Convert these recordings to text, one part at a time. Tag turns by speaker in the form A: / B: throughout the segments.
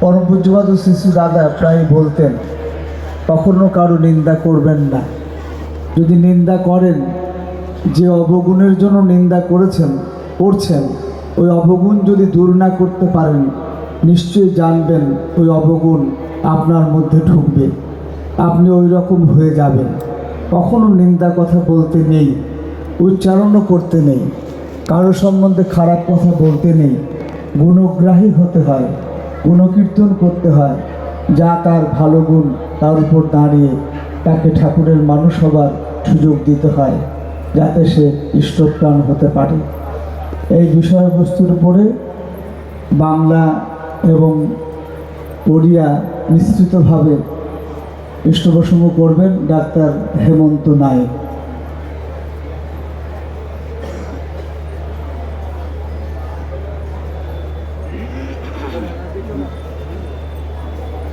A: পরম পূজ্যপাদ শিশু দাদা প্রায় বলতেন, কখনো কারও নিন্দা করবেন না। যদি নিন্দা করেন, যে অবগুণের জন্য নিন্দা করেছেন, করছেন, ওই অবগুণ যদি দূর না করতে পারেন, নিশ্চয়ই জানবেন ওই অবগুণ আপনার মধ্যে ঢুকবে। আপনি ওই রকম হয়ে যাবেন। কখনো নিন্দা কথা বলতে নেই, উচ্চারণও করতে নেই, কারও সম্বন্ধে খারাপ কথা বলতে নেই। গুণগ্রাহী হতে হয়, গুণকীর্তন করতে হয়, যা তার ভালো গুণ তার উপর দাঁড়িয়ে তাকে ঠাকুরের মানুষ হবার সুযোগ দিতে হয়, যাতে সে ইষ্টপ্রাণ হতে পারে। এই বিষয়বস্তুর উপরে বাংলা এবং ওড়িয়া মিশ্রিতভাবে পৃষ্ঠপোষণ করবেন ডাক্তার হেমন্ত নায়ক।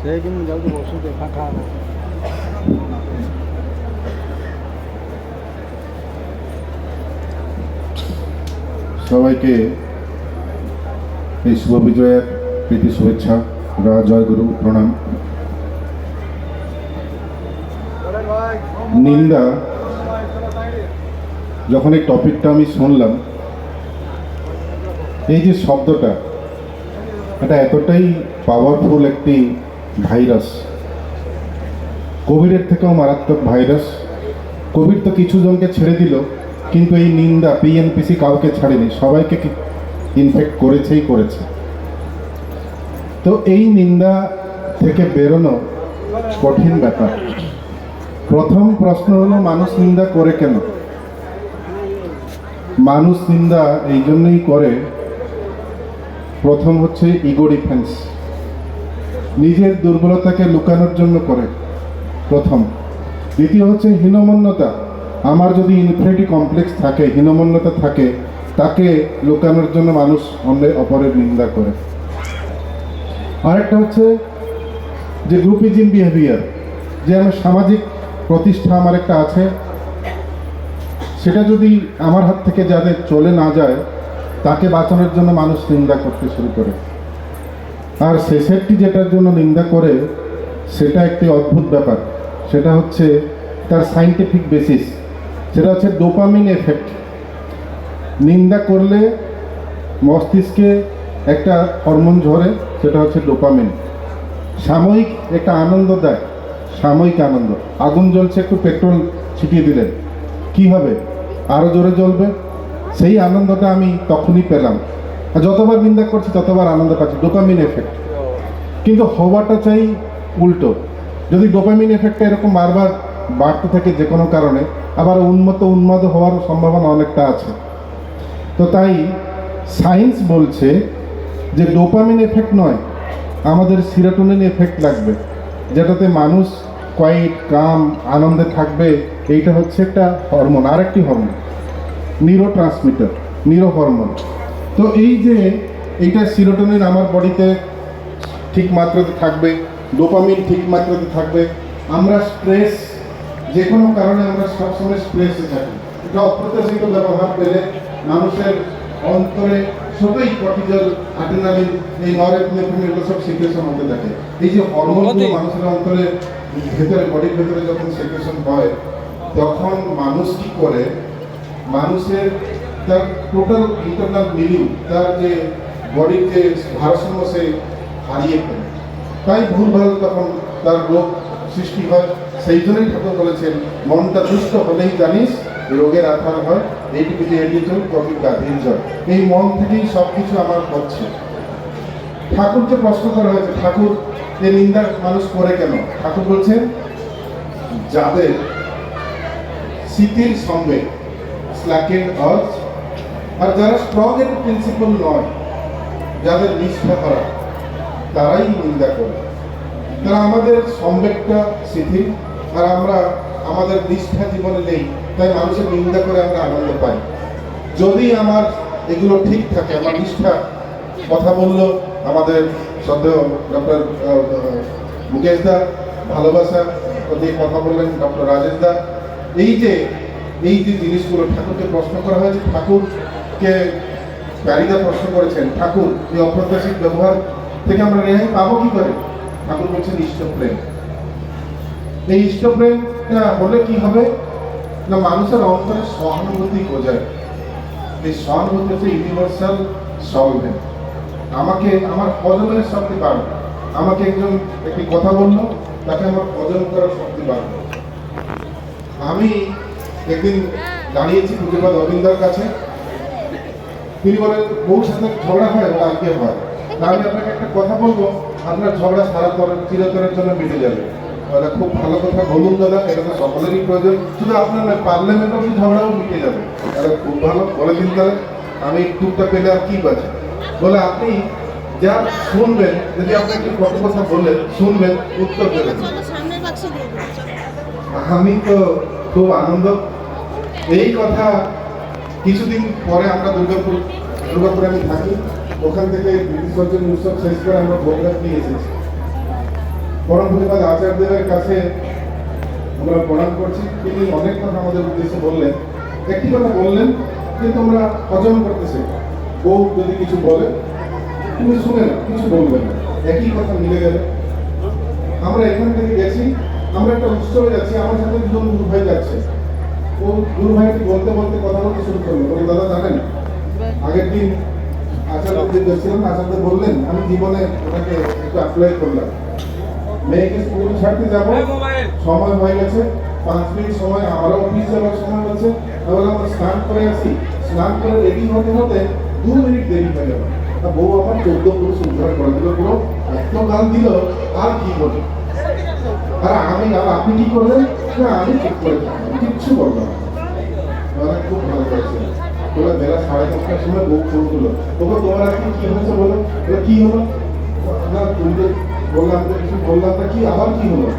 B: সেই কিন্তু যাতে বসুতে ফাঁকা হবে।
C: সবাইকে এই শুভ বিজয়ের প্রীতি শুভেচ্ছা রা জয় গুরু, প্রণাম। নিন্দা, যখন এই টপিকটা আমি শুনলাম, এই যে শব্দটা, এটা এতটাই পাওয়ারফুল একটি ভাইরাস। কোভিডের থেকেও মারাত্মক ভাইরাস। কোভিড তো কিছু জনকে ছেড়ে দিল, কিন্তু এই নিন্দা পিএনপিসি কাউকে ছাড়েনি, সবাইকে ইনফেক্ট করেছেই করেছে। তো এই নিন্দা থেকে বেরোনো কঠিন ব্যাপার। প্রথম প্রশ্ন হলো, মানুষ নিন্দা করে কেন? মানুষ নিন্দা এই জন্যই করে, প্রথম হচ্ছে ইগো ডিফেন্স। নিজের দুর্বলতাকে লুকানোর জন্য করে। প্রথম। দ্বিতীয় হচ্ছে হীনমন্যতা। আমার যদি ইনফিনিটি কমপ্লেক্স থাকে, হীনমন্যতা থাকে, তাকে লুকানোর জন্য মানুষ অন্যের অপরের নিন্দা করে। আরেকটা হচ্ছে যে গ্রুপিজিম বিহেভিয়ার। যে আমার সামাজিক প্রতিষ্ঠা আমার একটা আছে, সেটা যদি আমার হাত থেকে যাদের চলে না যায়, তাকে বাঁচানোর জন্য মানুষ নিন্দা করতে শুরু করে। আর শেষেরটি যেটার জন্য নিন্দা করে, সেটা একটি অদ্ভুত ব্যাপার। সেটা হচ্ছে তার সাইন্টিফিক বেসিস সেটা হচ্ছে ডোপামিন এফেক্ট নিন্দা করলে মস্তিষ্কে একটা হরমোন ঝরে, সেটা হচ্ছে ডোপামিন সাময়িক একটা আনন্দ দেয়, সাময়িক আনন্দ। আগুন জ্বলছে, একটু পেট্রোল ছিটিয়ে দিলেন। কি হবে? আরও জোরে জ্বলবে? সেই আনন্দটা আমি তখনই পেলাম। যতবার নিন্দা করছি, ততবার আনন্দ পাচ্ছি। ডোপামিন এফেক্ট কিন্তু হওয়াটা চাই উল্টো। যদি ডোপামিন এফেক্টটা এরকম বারবার বাড়তে থাকে যে কোনো কারণে, আবার উন্মত্ত উন্মাদ হওয়ার সম্ভাবনা অনেকটা আছে। তো তাই সায়েন্স বলছে যে ডোপামিন এফেক্ট নয়, আমাদের সিরাটোনিন এফেক্ট লাগবে। যেটাতে মানুষ কোয়াইট কাম আনন্দে থাকবে, এইটা হচ্ছে একটা হরমোন আরেকটি hormone neurotransmitter neurohormone তো এই যে এইটা সিরোটোনিন আমার বডিতে ঠিক মাত্রাতে থাকবে ডোপামিন ঠিক মাত্রাতে থাকবে আমরা স্ট্রেস যে কোনো কারণে আমরা সবসময় স্ট্রেসে থাকি। এটা অপ্রত্যাশিত ব্যবহার পেলে মানুষের অন্তরে সবই কর্টিজল অ্যাড্রিনালিন এই নরএপিনেফ্রিন এগুলো সব সিক্রেশন হতে থাকে। এই যে হরমোনগুলো মানুষের অন্তরে ভেতরে বডির ভেতরে যখন সিক্রেশন হয় তখন মানুষ কি করে? মানুষের তার টোটাল ইন্টারনাল মিলিং তার যে বডির যে ভারসাম্য সে হারিয়ে ফেলে। তাই ভুলভাল তখন তার রোগ সৃষ্টি হয়, সেই জন্যই ঠাকুর বলেছেন, মনটা দুষ্ট হলেই জানিস, রোগের আধার হয় এইটুকুতে এড়িয়ে চল কবি গাধীর জয় এই মন থেকেই সব কিছু আমার হচ্ছে। ঠাকুরকে প্রশ্ন করা হয়েছে, ঠাকুর যে নিন্দা মানুষ করে কেন? ঠাকুর বলছেন, যাদের স্মৃতির সঙ্গে স্ল্যাকেন আর্থ আর যারা স্ট্রং এর প্রিন্সিপাল নয়, যাদের নিষ্ঠা করা, তারাই নিন্দা করে। তারা আমাদের সম্বেকটা শিথিল, আর আমরা আমাদের নিষ্ঠা জীবনে নেই, তাই মানুষের নিন্দা করে আমরা আনন্দ পাই। যদি আমার এগুলো ঠিক থাকে, আমার নিষ্ঠা কথা বলল আমাদের শ্রদ্ধেয় ডক্টর মুকেশ দা, ভালোবাসা দিয়ে কথা বললেন ডক্টর রাজেশ দা। এই যে এই যে জিনিসগুলো ঠাকুরকে প্রশ্ন করা হয়েছে ঠাকুরকে প্যারিদা প্রশ্ন করেছেন, ঠাকুর, এই অপ্রত্যাশিত ব্যবহার থেকে আমরা রেহাই পাবো কি করে? ঠাকুর বলছেন ইষ্টপ্রেম এই ইষ্টপ্রেমটা হলে কি হবে? না, মানুষের অন্তরে সহানুভূতি বোঝায় এই সহানুভূতি হচ্ছে ইউনিভার্সাল সলভেন্ট আমাকে, আমার হজমের শক্তি বাড়বে আমাকে একজন একটি কথা বলল, তাকে আমার হজম করার শক্তি বাড়বে আমি একদিন দাঁড়িয়েছি পুজোবাদ অবিন্দার কাছে। তিনি বলেন, বউর সাথে ঝগড়া হয়? ও আজকে হয়? না আমি আপনাকে একটা কথা বলব, আপনার ঝগড়া সারা তরের চিরতরের জন্য মিটে যাবে। দাদা খুব ভালো কথা বলুন দাদা, এটা তো সকলেরই প্রয়োজন। শুধু আপনার নয় পার্লামেন্ট অব্দি ঝগড়াও মিটে যাবে। দাদা খুব ভালো, বলে দিন তাহলে, আমি টুকটা পেলে আর কি বাঁচে? বলে আপনি যা শুনবেন, যদি আপনি একটু কত কথা বললেন, শুনবেন, উত্তর দেবেন। আমি তো খুব আনন্দ। এই কথা কিছুদিন পরে আমরা দুর্গাপুর দুর্গাপুরে আমি থাকি। ওখান থেকে ব্রিটিশ উৎসব শেষ করে আমরা বগুড়া নিয়ে এসেছি। পরম প্রতিবাদ আচার্যদেবের কাছে আমরা প্রণাম করছি। তিনি অনেক কথা আমাদের উদ্দেশ্যে বললেন। একটি কথা বললেন যে তোমরা হজম করতে শেখো বউ যদি কিছু বলে, তুমি শুনে না কিছু বলবে না। একই কথা মিলে গেলে। আমরা এখান থেকে গেছি, আমরা একটা উৎসবে যাচ্ছি, আমার সাথে দুজন ভাই যাচ্ছে। ও ভাইটি বলতে বলতে কথা বলতে শুরু করল? দাদা, জানেন, আগের দিন আচার্য যে গেছিলাম, আচার্য বললেন, আমি জীবনে একটু অ্যাপ্লাই করলাম। মেয়েকে স্কুল ছাড়তে যাব, সময় হয়ে গেছে, পাঁচ মিনিট সময় আমারও অফিস যাওয়ার সময় হচ্ছে তাহলে আমরা স্নান করে আসি। স্নান করে রেডি হতে হতে দু মিনিট দেরি হয়ে গেল। তা বউ আমার চোদ্দ পুরুষ উদ্ধার করে দিল। পুরো এত গাল দিল, আর কি বলব? আর আমি, আর আপনি কি করলেন? না, আমি ঠিক করে কিচ্ছু বললাম না। ওরা খুব ভালো করেছে। তোরা বেলা সাড়ে দশটার সময় বউ ফোন করল তোকে তোমার আজকে কি হয়েছে বলো? বলে কি হলো? না, তুমি বললাম তো কিছু বললাম না কি? আবার কি হলো?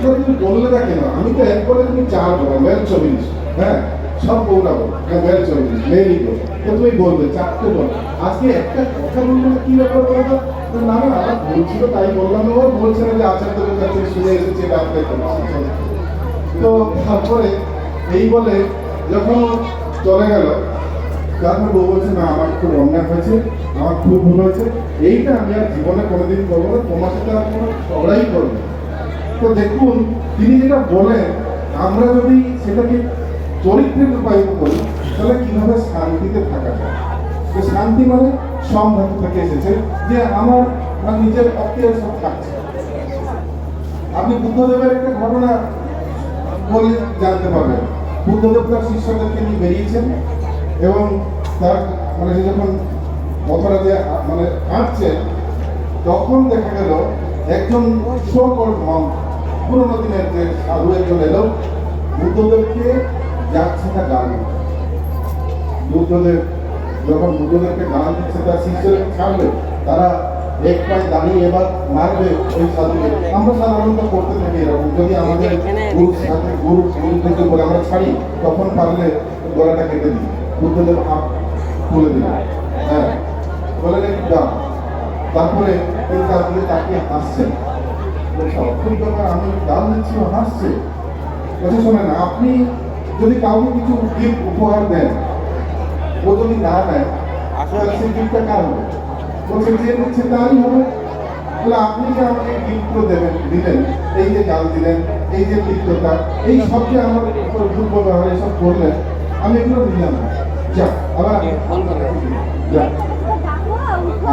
C: তুমি বললে না কেন? আমি তো এক করে তুমি চার বলো, মেল চল্লিশ। হ্যাঁ সব বউরা বলো। হ্যাঁ মেল চল্লিশ, মেলই বলো। তো তুমি বলবে, চারটে বলো। আজকে একটা কথা বলবে না কি ব্যাপার বলো তো? না না, আমার ভুল ছিল, তাই বললাম। ও বলছে না যে আচার্যদের কাছে শুনে এসেছে আপনাকে তো তারপরে এই বলে যখন চলে গেল, তারপর বউ বলছে, না, আমার খুব অন্যায় হয়েছে, আমার খুব ভুল হয়েছে, এইটা আমি আর জীবনে কোনোদিন করব না, তোমার সাথে আর কোনো ঝগড়াই করব তো দেখুন, তিনি যেটা বলেন, আমরা যদি সেটাকে চরিত্রে রূপায়িত করি তাহলে কীভাবে শান্তিতে থাকা যায়? তো শান্তি মানে সংঘাত থেকে এসেছে, যে আমার নিজের অক্রিয় সব থাকছে আপনি বুদ্ধদেবের একটা ঘটনা বলে জানতে পারবেন বুদ্ধদেব তার শিষ্যদেরকে নিয়ে বেরিয়েছেন এবং তার মানে সে যখন আ- মানে হাঁটছেন, তখন দেখা গেল একজন সকল মন পুরোনো দিনের যে সাধু একজন এলো, বুদ্ধদেবকে যাচ্ছে না গান বুদ্ধদেব যখন বুদ্ধদেবকে গান দিচ্ছে তার শিষ্যদের ছাড়বে তারা এক পায়ে দাঁড়িয়ে এবার মারবে ওই সাধুকে। আমরা সাধারণত করতে থাকি এরকম। যদি আমাদের গুরুর সাথে গুরু গুরু থেকে আমরা ছাড়ি তখন পারলে গলাটা কেটে দিই। বুদ্ধদেব হাত তুলে দিল। হ্যাঁ। তারপরে তিনি তার দিকে তাকিয়ে হাসছেন বলছে, ব্যাপার আমি ডাল দিচ্ছি ও হাসছে। শোনেন আপনি যদি কাউকে কিছু গিফট উপহার দেন ও যদি না নেয় তাহলে সেই গিফটটা কার হবে? বলছে যে দিচ্ছে তারই হবে। তাহলে আপনি যে আমাকে গিফট দেবেন দিলেন এই যে গাল দিলেন এই যে লিপ্ততা এই সব যে আমার উপর দুর্ব্যবহার এসব করলেন আমি এগুলো দিলাম। না যা আবার যা।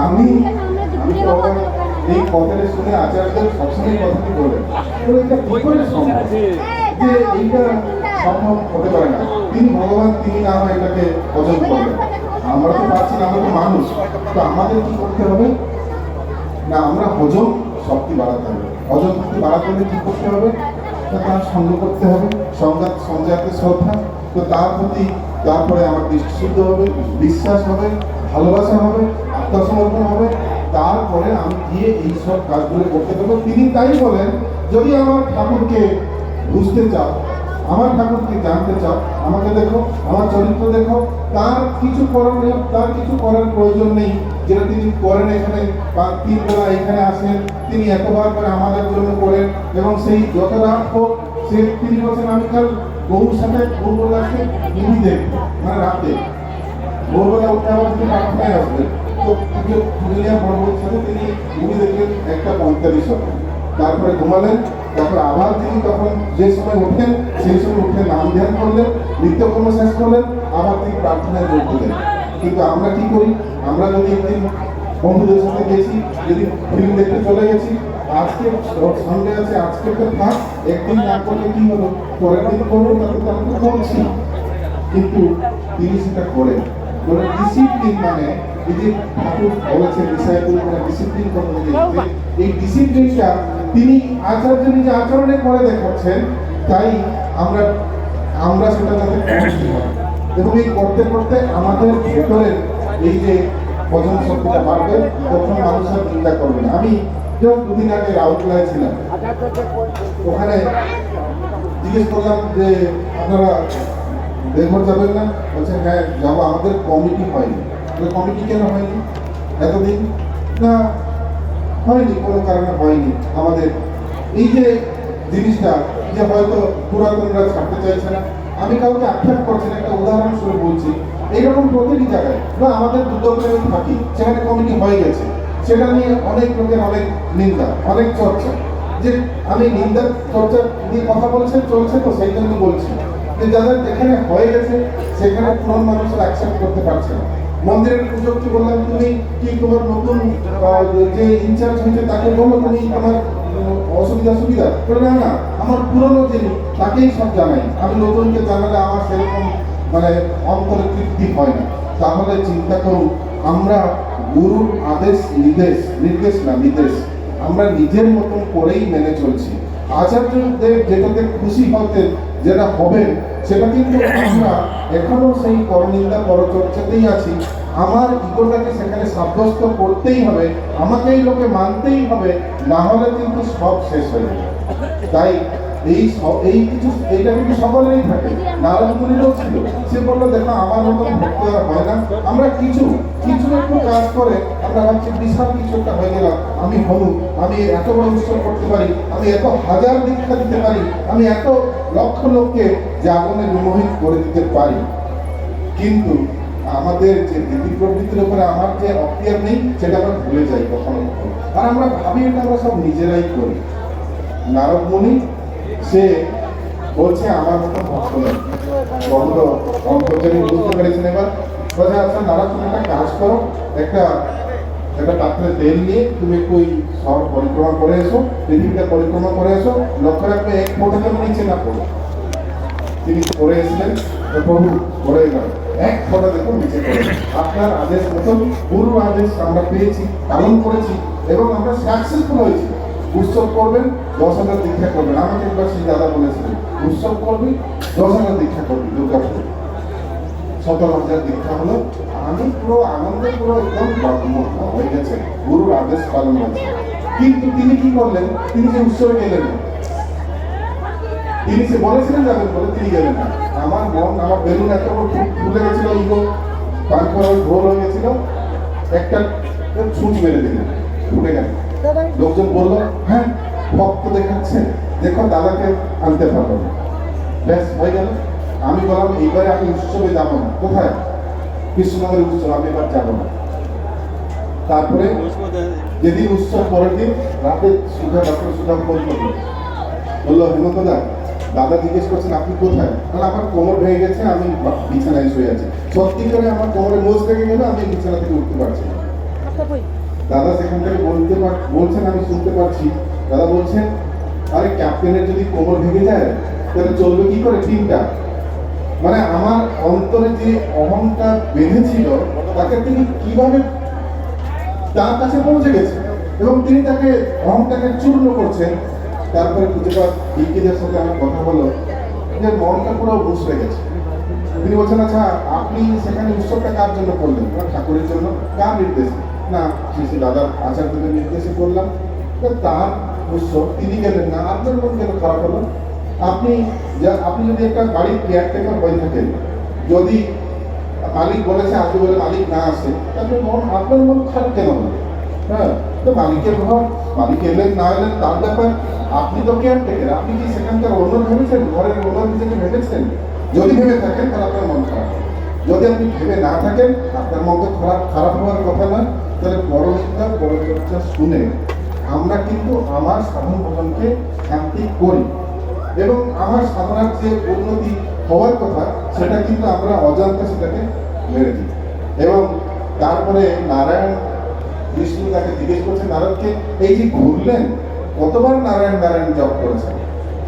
C: আমি এই কথাটা শুনে আচার্যদের সবসময় কথাটি বলে। বলে এটা কি করে সম্ভব? যে এইটা সম্ভব হতে পারে না। তিনি ভগবান তিনি না হয় এটাকে অর্জন করবেন আমরা তো পারছি না, আমরা তো মানুষ। তো আমাদের কি করতে হবে? না, আমরা হজম শক্তি বাড়াতে হবে। হজম শক্তি বাড়াতে হলে কি করতে হবে? তার সঙ্গ করতে হবে। সংঘাত সংজাতের শ্রদ্ধা। তো তার প্রতি, তারপরে আমার দৃষ্টিশুদ্ধ হবে, বিশ্বাস হবে, ভালোবাসা হবে, আত্মসমর্পণ হবে। তারপরে আমি গিয়ে এইসব কাজগুলো করতে পারব। তিনি তাই বলেন, যদি আমার ঠাকুরকে বুঝতে চাও আমার ঠাকুরকে জানতে চাও, আমাকে দেখো, আমার চরিত্র দেখো, তার কিছু নেই, তার কিছু করার প্রয়োজন নেই। যেটা তিনি করেন এখানে, বা তিন বেলা এখানে আসেন, তিনি এতবার করে আমাদের জন্য করেন, এবং সেই যত রাত হোক সে তিনি বলছেন, আমি কাল গরুর সাথে গরু আসে মুভি দেখব মানে রাতে। ভোরবেলা উঠে আবার তিনি প্রার্থনায় আসবেন তো পুজো সাথে তিনি মুভি দেখলেন একটা পঁয়তাল্লিশ হবে তারপরে ঘুমালেন, তারপরে আবার তিনি তখন যে সময় ওঠেন, সেই সময় উঠে নাম ধ্যান করলেন, নিত্যকর্ম শেষ করলেন, আবার তিনি প্রার্থনায় যোগ দিলেন। কিন্তু আমরা কি করি? আমরা যদি একদিন বন্ধুদের সাথে গেছি, যদি ফিল্ম দেখতে চলে গেছি, আজকে সামনে আছে, আজকে তো থাক, একদিন না করলে কি হলো? পরের দিন করব তাতে তো আমরা করছি। কিন্তু তিনি সেটা করেন। মানে ডিসিপ্লিন মানে এই যে ঠাকুর বলেছেন ডিসাইপুল মানে ডিসিপ্লিন করতে এই ডিসিপ্লিনটা তিনি আচার্য নিজে আচরণে করে দেখাচ্ছেন, তাই আমরা আমরা সেটা যাতে এবং এই করতে করতে আমাদের ভেতরের এই যে ভজন শক্তিটা বাড়বে তখন মানুষ আর চিন্তা করবে না। আমি যেমন দুদিন আগে রাউরকেলায় ছিলাম। ওখানে জিজ্ঞেস করলাম যে, আপনারা দেড়ঘর যাবেন না? বলছে হ্যাঁ যাব। আমাদের কমিটি হয়নি। কমিটি কেন হয়নি? এতদিন? না হয়নি, কোনো কারণে হয়নি। আমাদের এই যে জিনিসটা, যে হয়তো পুরাতনরা ছাড়তে চাইছে না, আমি কাউকে আক্ষেপ করছি না, একটা উদাহরণস্বরূপ বলছি। এইরকম প্রতিটি জায়গায়, বা আমাদের দুর্গাপুরে থাকি, সেখানে কমিটি হয়ে গেছে। সেটা নিয়ে অনেক লোকের অনেক নিন্দা, অনেক চর্চা। যে আমি নিন্দা, চর্চা নিয়ে কথা বলছেন চলছে তো, সেই জন্য বলছি। যে যাদের যেখানে হয়ে গেছে, সেখানে পুরনো মানুষের অ্যাকসেপ্ট করতে পারছে না। মন্দিরের পুজোকে বললাম, তুমি কি তোমার নতুন যে ইনচার্জ হয়েছে তাকে বলো তুমি তোমার অসুবিধা, সুবিধা? বলে, না না, আমার পুরনো যিনি তাকেই সব জানাই। আমি নতুনকে জানালে আমার সেরকম মানে অন্তরে তৃপ্তি হয় না। তাহলে চিন্তা করুন, আমরা গুরুর আদেশ, নির্দেশ নির্দেশ না, নির্দেশ, আমরা নিজের মতন করেই মেনে চলছি। আচার্যদেব যেটাতে খুশি হতেন, যেটা হবেন সেটা কিন্তু আমরা এখনও সেই পরনিন্দা পরচর্চাতেই আছি। আমার ইগোটাকে সেখানে সাব্যস্ত করতেই হবে, আমাকেই লোকে মানতেই হবে, না হলে কিন্তু সব শেষ হয়ে যাবে। তাই এই এই কিছু, এইটা কিন্তু সকলেরই থাকে। নারায়ণ মুনিরও ছিল, সে বলল, দেখো, আমার মতন ভক্ত আর হয় না। আমরা কিছু কিছু একটু কাজ করে, আমরা ভাবছি বিশাল কিছু একটা হয়ে গেলাম আমি হলু আমি এত বড় উৎসব করতে পারি, আমি এত হাজার দীক্ষা দিতে পারি, আমি এত লক্ষ লোককে জাগনে বিমোহিত করে দিতে পারি। কিন্তু আমাদের যে নীতি প্রবৃত্তির উপরে আমার যে অক্তিয়ার নেই, সেটা আমরা ভুলে যাই কখনো কখনো। আর আমরা ভাবি, এটা আমরা সব নিজেরাই করি। নারদ মুনি সে বলছে, আমার মতো ভক্ত বন্ধ অন্তর্জামী বুঝতে পেরেছেন এবার? বলছে আচ্ছা নারদ তুমি একটা কাজ করো, একটা একটা পাত্রে তেল নিয়ে তুমি ওই শহর পরিক্রমা করে এসো, পৃথিবীটা পরিক্রমা করে এসো। লক্ষ্য রাখবে, এক ফোটা যেন নিচে না পড়ো। তিনি করে এসেছেন তো প্রভু করে গেল। এক ফোটা দেখুন নিচে পড়ে। আপনার আদেশ মতন পূর্ব আদেশ আমরা পেয়েছি, পালন করেছি, এবং আমরা সাকসেসফুল হয়েছি। উৎসব করবেন, দশ হাজার দীক্ষা করবেন। আমাকে একবার সেই দাদা বলেছিলেন, উৎসব করবি দশ হাজার দীক্ষা করবি দুর্গাপুরে সতেরো হাজার দীক্ষা হলো, আমি পুরো আনন্দে, পুরো একদম হয়ে গেছে। গুরুর আদেশ পালন হয়েছে। কিন্তু তিনি কি করলেন? তিনি যে উৎসবে গেলেন না। তিনি সে বলেছিলেন যাবেন বলে তিনি গেলেন না। আমার মন, আমার বেলুন এত ফুলে গেছিল ইগো তারপর ভোর হয়ে গেছিল, একটা ছুঁচ মেরে দিলেন, ফুটে গেল। লোকজন বলল হ্যাঁ ভক্ত দেখাচ্ছে। দেখো, দাদাকে আনতে পারব না। ব্যাস, হয়ে গেল। আমি বললাম, এইবারে আমি উৎসবে যাব না। কোথায়? কৃষ্ণনগরের উৎসব, আমি এবার যাব না। তারপরে যেদিন উৎসব পরের দিন, রাতে সুধা, ডক্টর সুধা ফোন করল। বলল, হেমন্ত দা, দাদা জিজ্ঞেস করছেন, আপনি কোথায়? তাহলে আমার কোমর ভেঙে গেছে, আমি বিছানায় শুয়ে আছি। সত্যি করে আমার কোমরে মোজ লেগে গেলে, আমি বিছানা থেকে উঠতে পারছি না। দাদা সেখান থেকে বলতে বলছেন আমি শুনতে পাচ্ছি। দাদা বলছেন আরে ক্যাপ্টেনের যদি কোমর ভেঙে যায় তাহলে চলবে কি করে টিমটা? মানে আমার অন্তরে যে অহংটা বেঁধেছিল তাকে তিনি কীভাবে তার কাছে পৌঁছে গেছে? এবং তিনি তাকে অহংটাকে চূর্ণ করছেন। তারপরে খুঁজে পাওয়া বিজ্ঞদের সাথে আমার কথা হলো যে মনটা পুরো বুঝতে গেছে। তিনি বলছেন আচ্ছা আপনি সেখানে উৎসবটা কার জন্য করলেন? "না, ঠাকুরের জন্য। কার নির্দেশে? না, শ্রী দাদার আচার্যদের নির্দেশে করলাম। তার উৎসব, তিনি গেলেন না, আপনার মন কেন খারাপ হলো? আপনি যা- আপনি যদি একটা বাড়ির কেয়ারটেকার হয়ে থাকেন, যদি মালিক বলেছে আসবে বলে মালিক না আসে, তাহলে মন, আপনার মন খারাপ কেন হলো হ্যাঁ তো মালিকের ঘর মালিক এলেন না এলেন তার ব্যাপার। আপনি তো কেয়ারটেকার আপনি কি সেখানকার ওনার ভেবেছেন? ঘরের ওনার নিজেকে ভেবেছেন? যদি ভেবে থাকেন, তাহলে আপনার মন খারাপ। যদি আপনি ভেবে না থাকেন, আপনার মন তো খারাপ খারাপ হওয়ার কথা নয় তাহলে বড় চিন্তা বড় চর্চা শুনে আমরা কিন্তু আমার সাধারণ ভোজনকে শান্তি করি। এবং আমার সাধারণ যে উন্নতি হওয়ার কথা, সেটা কিন্তু আমরা অজান্তে সেটাকে মেরে দিই এবং তারপরে নারায়ণ বিষ্ণু তাকে জিজ্ঞেস করছে, নারদকে, এই যে ঘুরলেন, কতবার নারায়ণ নারায়ণ জপ করেছেন?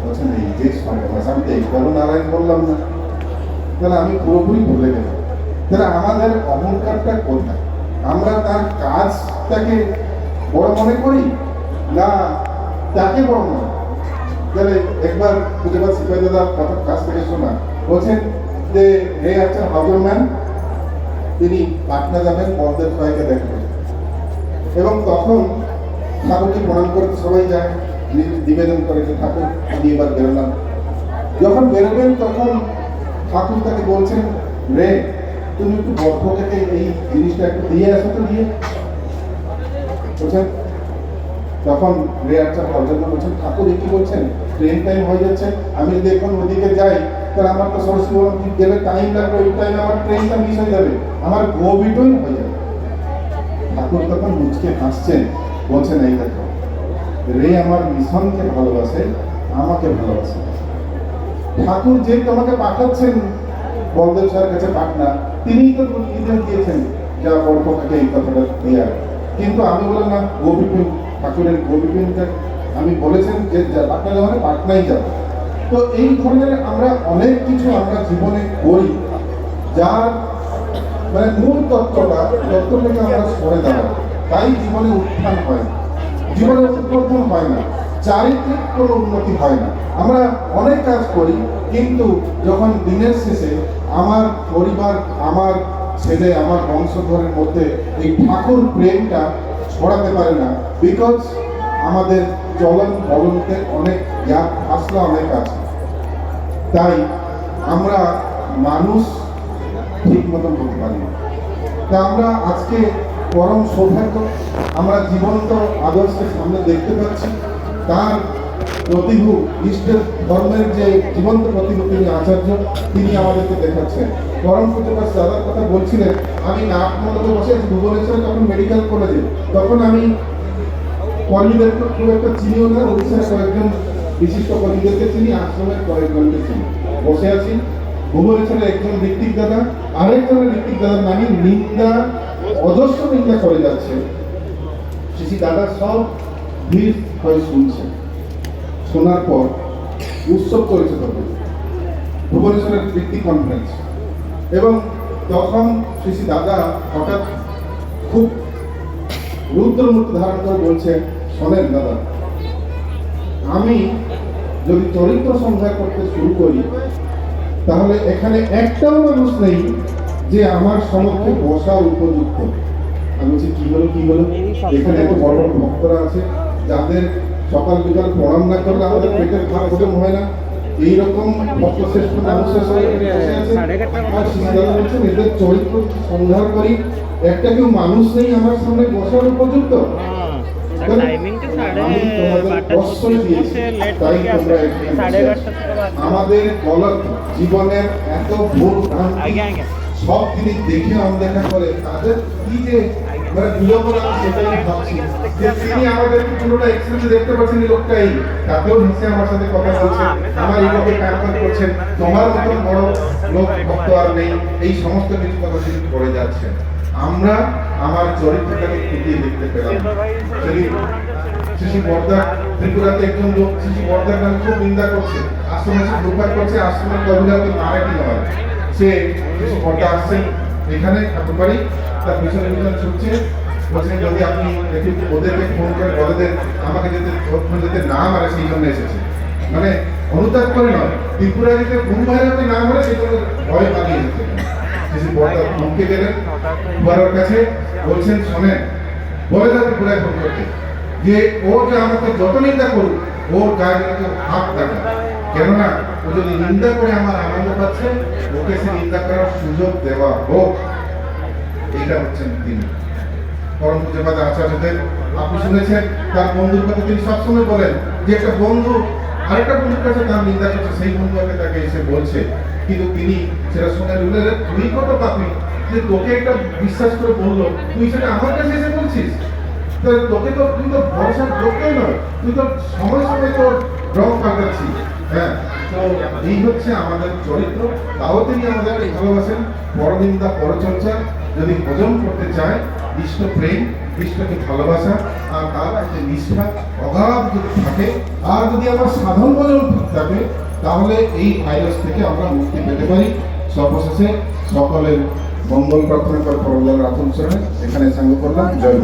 C: বলছেন এই যে আমি তো একবারও নারায়ণ বললাম না। তাহলে আমি পুরোপুরি ভুলে গেলাম। তাহলে আমাদের অহংকারটা কোথায়? আমরা তার কাজটাকে বড় মনে করি না তাকে বড় মনে করি? একবার পুজোবার সিপাহী দাদার কথা কাছ থেকে শোনা বলছেন যে, হে আচ্ছা হাজরম্যান তিনি পাটনা যাবেন বলদেব সবাইকে দেখবেন। এবং তখন ঠাকুরকে প্রণাম করতে সবাই যায় নিবেদন করে যে, ঠাকুর, আমি এবার বেরোলাম। যখন বেরোবেন, তখন ঠাকুর তাকে বলছেন, রে তুমি একটু গর্ভটাকে এই জিনিসটা একটু দিয়ে আসো তো দিয়ে বলছেন তখন রে আচ্ছা অর্জন্য বলছেন ঠাকুর কি বলছেন ট্রেন টাইম হয়ে যাচ্ছে। আমি যদি এখন ওদিকে যাই, তাহলে আমার তো সরস্বতী বললাম গেলে টাইম লাগবে, ওই টাইমে আমার ট্রেনটা মিস হয়ে যাবে। আমার গোবিটই হয়ে যাবে। ঠাকুর তখন মুচকে হাসছেন, বলছেন, এই দেখো, রে আমার মিশনকে ভালোবাসে, আমাকে ভালোবাসে। ঠাকুর যে তোমাকে পাঠাচ্ছেন, বলদেব স্যারের কাছে পাটনা তিনিই তো নির্দেশ দিয়েছেন যা বড়পক্ষকে এই কথাটা দেওয়ার কিন্তু আমি বললাম, না গোবিপিন ঠাকুরের গোবিপিনটা আমি বলেছেন যে পাটনা মানে পাটনাই যাব তো এই ধরনের আমরা অনেক কিছু আমরা জীবনে করি, যার মানে মূল তত্ত্বটা তত্ত্বটাকে আমরা সরে দাঁড়াই। তাই জীবনে উত্থান হয় জীবনে উত্তম হয় না। চারিত্রিক কোনো উন্নতি হয় না। আমরা অনেক কাজ করি, কিন্তু যখন দিনের শেষে আমার পরিবার, আমার ছেলে, আমার বংশধরের মধ্যে এই ঠাকুর প্রেমটা ছড়াতে পারে না বিকজ আমাদের চলন বলনতে অনেক জ্ঞান আসলা অনেক আছে। তাই আমরা মানুষ ঠিক মতন হতে পারি না। তা আমরা আজকে পরম সৌভাগ্য, আমরা জীবন্ত আদর্শের সামনে দেখতে পাচ্ছি। তার প্রতিভু ইষ্টের ধর্মের যে জীবন্ত প্রতিভু তিনি আচার্য, তিনি আমাদেরকে দেখাচ্ছেন। পরম পুজোপাস দাদার কথা বলছিলেন, আমি নাট মণ্ডপে বসে আছি। ভুবনেশ্বরে যখন মেডিকেল কলেজে তখন আমি কর্মীদেরকে খুব একটা চিনিও না ওড়িশার কয়েকজন বিশিষ্ট কর্মীদেরকে চিনি, আশ্রমের কয়েকজনকে চিনি। বসে আছি। ভুবনেশ্বরের একজন ঋত্বিক দাদা, আরেকজনের ঋত্বিক দাদার নামে নিন্দা, অজস্র নিন্দা করে যাচ্ছে। শিশি দাদা সব ভিড় হয়ে শুনছে। শোনার পর উৎসব করেছে তখন ভুবনেশ্বরের ঋত্বিক কনফারেন্স এবং তখন শিশি দাদা হঠাৎ খুব রুদ্রমূর্তি ধারণ করে বলছে শোনেন দাদা আমি যদি চরিত্র সংখ্যা করতে শুরু করি তাহলে এখানে একটাও মানুষ নেই যে আমার সমক্ষে বসা উপযুক্ত। আমি বলছি কি হলো কি হলো? এখানে এত বড় বড় ভক্তরা আছে। যাদের সকাল বিকাল প্রণাম না করলে আমাদের পেটের ভাত হজম হয় না। এইরকম মানুষের সঙ্গে এদের চরিত্র সংহার করি। একটা কেউ মানুষ নেই আমার সামনে বসার উপযুক্ত।
B: থেকে
C: আমাদের গলত জীবনের এত ভুল সব জিনিস দেখে অনদেখা করে। তাদের কি যে মানে আমার আমার চরিত্রটাকে ফুটিয়ে দেখতে পেলাম। শিশু বর্দা ত্রিপুরাতে একজন লোক শিশু বর্দার নামে খুব নিন্দা করছে। আশ্রমে সে করছে। আশ্রমের কবিরাকে মারে কি নয়। সে শিশু বর্দা আসছেন। এখানে ঠাকুর বাড়ি তার পিছনে পিছনে ছুটছে। বলছেন যদি আপনি ওদেরকে ফোন করে বলে আমাকে যেতে যেতে না মারে, সেই জন্য এসেছে। মানে অনুতাপ করে নয় ত্রিপুরা যেতে ঘুম বাইরে না মারে, সেই জন্য ভয় পালিয়ে যেতে থমকে গেলেন। কাছে বলছেন, শোনেন, বলে দাও ত্রিপুরায় ফোন করতে। যে ও যে আমাকে যত নিন্দা করুক, ওর গায়ে হাত দেখা কেননা ও যদি নিন্দা করে আমার আনন্দ পাচ্ছে, ওকে সে নিন্দা করার সুযোগ দেওয়া হোক। এইটা হচ্ছেন তিনি। পরম পূজাপাত আচার্যদের, আপনি শুনেছেন, তার বন্ধুর কথা তিনি সবসময় বলেন, যে একটা বন্ধু, আরেকটা বন্ধুর কাছে তার নিন্দা করছে, সেই বন্ধু আগে তাকে এসে বলছে। কিন্তু তিনি সেটা শুনে বললেন, তুই কত পাপি? যে তোকে একটা বিশ্বাস করে বলল, তুই সেটা আমার কাছে এসে বলছিস? তোকে তো, তুই তো ভরসার যোগ্যই নয়। তুই তো সময় সময় তোর রং পাল্টাচ্ছিস। হ্যাঁ তো এই হচ্ছে আমাদের চরিত্র। তাও তিনি আমাদের ভালোবাসেন, পরনিন্দা পরচর্চা। যদি হজম করতে চায় ইষ্ট প্রেম ইষ্টকে ভালোবাসা, আর তার যে নিষ্ঠা, অগাধ যদি থাকে, আর যদি আমার সাধন ভজন ঠিক থাকে, তাহলে এই ভাইরাস থেকে আমরা মুক্তি পেতে পারি। সর্বশেষে সকলের মঙ্গল প্রার্থনা করে পরবর্তী রাতুল এখানে সাঙ্গ করলাম। জয়